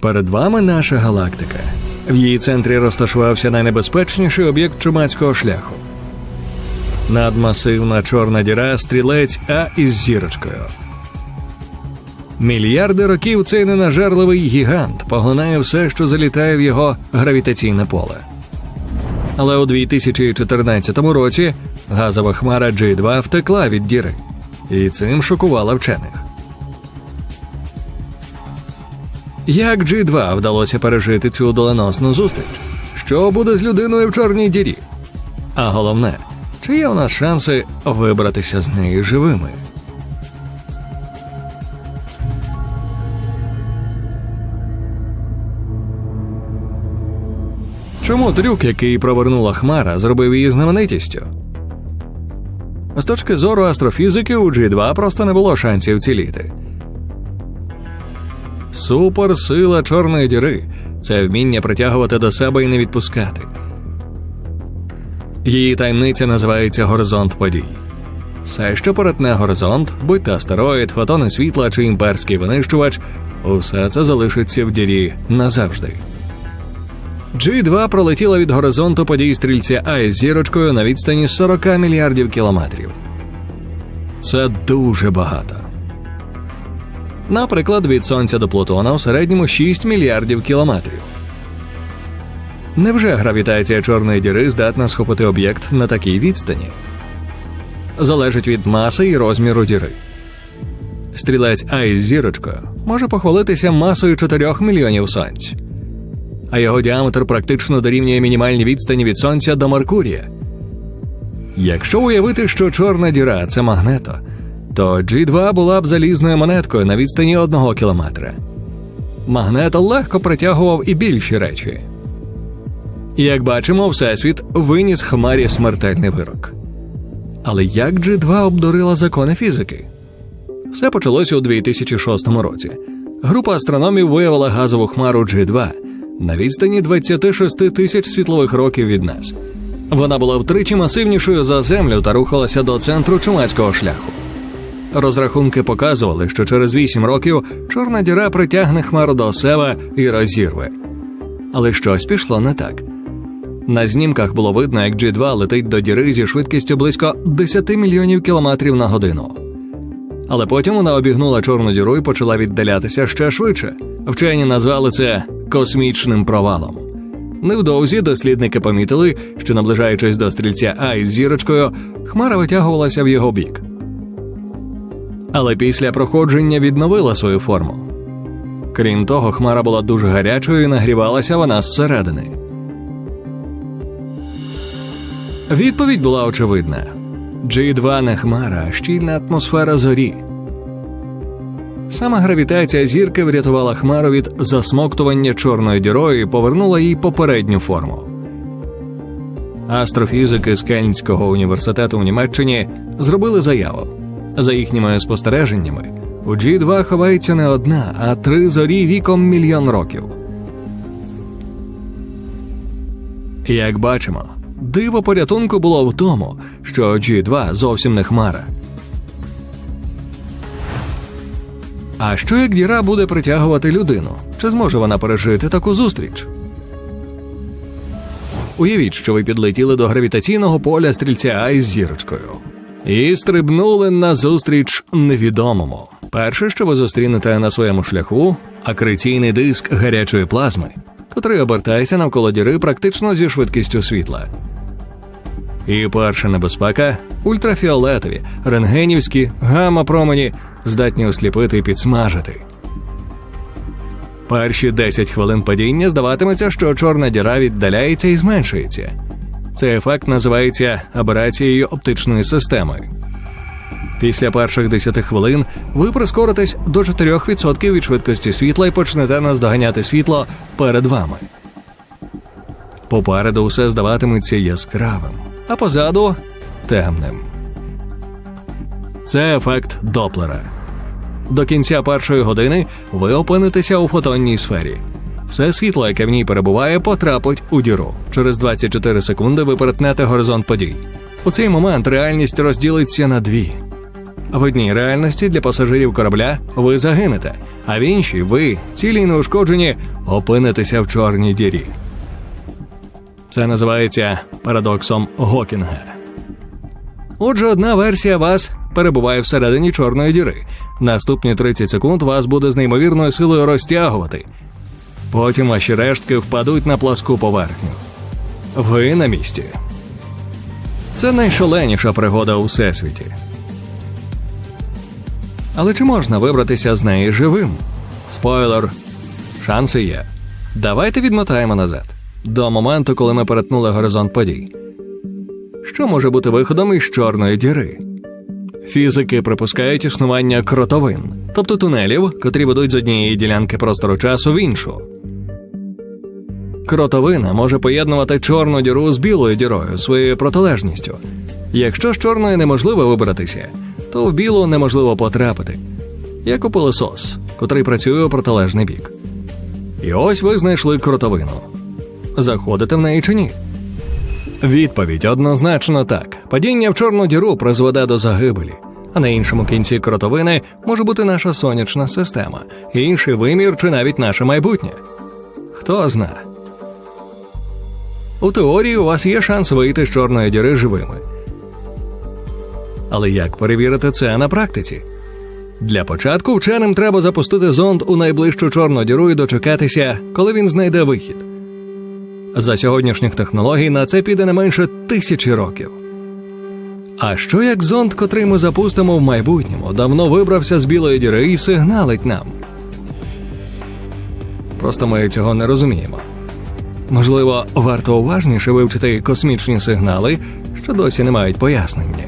Перед вами наша галактика. В її центрі розташувався найнебезпечніший об'єкт чумацького шляху. Надмасивна чорна діра стрілець А із зірочкою. Мільярди років цей ненажерливий гігант поглинає все, що залітає в його гравітаційне поле. Але у 2014 році газова хмара G2 втекла від діри, і цим шокувала вчених. Як G2 вдалося пережити цю доленосну зустріч? Що буде з людиною в чорній дірі? А головне, чи є у нас шанси вибратися з неї живими? Чому трюк, який провернула Хмара, зробив її знаменитістю? З точки зору астрофізики, у G2 просто не було шансів ціліти. Суперсила чорної діри це вміння притягувати до себе і не відпускати. Її таємниця називається горизонт подій. Все, що перетне горизонт, будь то астероїд, фотони світла чи імперський винищувач, усе це залишиться в дірі назавжди. G2 пролетіла від горизонту подій стрільця А із зірочкою на відстані 40 мільярдів кілометрів. Це дуже багато. Наприклад, від Сонця до Плутона у середньому 6 мільярдів кілометрів. Невже гравітація чорної діри здатна схопити об'єкт на такій відстані? Залежить від маси і розміру діри. Стрілець А із зірочкою може похвалитися масою 4 мільйонів сонць, а його діаметр практично дорівнює мінімальній відстані від Сонця до Меркурія. Якщо уявити, що чорна діра це магнето, то G2 була б залізною монеткою на відстані одного кілометра. Магнето легко притягував і більші речі. Як бачимо, Всесвіт виніс хмарі смертельний вирок. Але як G2 обдурила закони фізики? Все почалося у 2006 році. Група астрономів виявила газову хмару G2 на відстані 26 тисяч світлових років від нас. Вона була втричі масивнішою за Землю та рухалася до центру чумацького шляху. Розрахунки показували, що через 8 років чорна діра притягне хмару до себе і розірве. Але щось пішло не так. На знімках було видно, як G2 летить до діри зі швидкістю близько 10 мільйонів кілометрів на годину. Але потім вона обігнула чорну діру і почала віддалятися ще швидше. Вчені назвали це космічним провалом. Невдовзі дослідники помітили, що наближаючись до стрільця А із зірочкою, хмара витягувалася в його бік. Але після проходження відновила свою форму. Крім того, хмара була дуже гарячою і нагрівалася вона зсередини. Відповідь була очевидна: G2 не хмара, а щільна атмосфера зорі. Саме гравітація зірки врятувала хмару від засмоктування чорною дірою і повернула їй попередню форму. Астрофізики з Кельнського університету у Німеччині зробили заяву. За їхніми спостереженнями, у G2 ховається не одна, а три зорі віком мільйон років. Як бачимо, диво порятунку було в тому, що G2 зовсім не хмара. А що як діра буде притягувати людину? Чи зможе вона пережити таку зустріч? Уявіть, що ви підлетіли до гравітаційного поля стрільця із зірочкою і стрибнули на зустріч невідомому. Перше, що ви зустрінете на своєму шляху, акреційний диск гарячої плазми, котрий обертається навколо діри практично зі швидкістю світла. І перша небезпека ультрафіолетові, рентгенівські, гамма-промені здатні осліпити і підсмажити. Перші 10 хвилин падіння здаватиметься, що чорна діра віддаляється і зменшується. Цей ефект називається аберацією оптичної системи. Після перших 10 хвилин ви прискоритесь до 4% від швидкості світла і почнете наздоганяти світло перед вами. Попереду все здаватиметься яскравим, а позаду темним. Це ефект Доплера. До кінця першої години ви опинитеся у фотонній сфері. Все світло, яке в ній перебуває, потрапить у діру. Через 24 секунди ви перетнете горизонт подій. У цей момент реальність розділиться на дві. В одній реальності для пасажирів корабля ви загинете, а в іншій ви, цілі й неушкоджені, опинитеся в чорній дірі. Це називається парадоксом Гокінга. Отже, одна версія вас перебуває всередині чорної діри. Наступні 30 секунд вас буде з неймовірною силою розтягувати. Потім ваші рештки впадуть на пласку поверхню. Ви на місці. Це найшаленіша пригода у всесвіті. Але чи можна вибратися з неї живим? Спойлер, шанси є. Давайте відмотаємо назад до моменту, коли ми перетнули горизонт подій. Що може бути виходом із чорної діри? Фізики припускають існування кротовин, тобто тунелів, котрі ведуть з однієї ділянки простору часу в іншу. Кротовина може поєднувати чорну діру з білою дірою своєю протилежністю. Якщо з чорної неможливо вибратися, то в білу неможливо потрапити, як у пилосос, котрий працює у протилежний бік. І ось ви знайшли кротовину. Заходите в неї чи ні? Відповідь однозначно так. Падіння в чорну діру призведе до загибелі. А на іншому кінці кротовини може бути наша сонячна система, інший вимір чи навіть наше майбутнє. Хто зна. У теорії у вас є шанс вийти з чорної діри живими. Але як перевірити це на практиці? Для початку вченим треба запустити зонд у найближчу чорну діру і дочекатися, коли він знайде вихід. За сьогоднішніх технологій на це піде не менше тисячі років. А що як зонд, котрий ми запустимо в майбутньому, давно вибрався з білої діри і сигналить нам? Просто ми цього не розуміємо. Можливо, варто уважніше вивчити космічні сигнали, що досі не мають пояснення.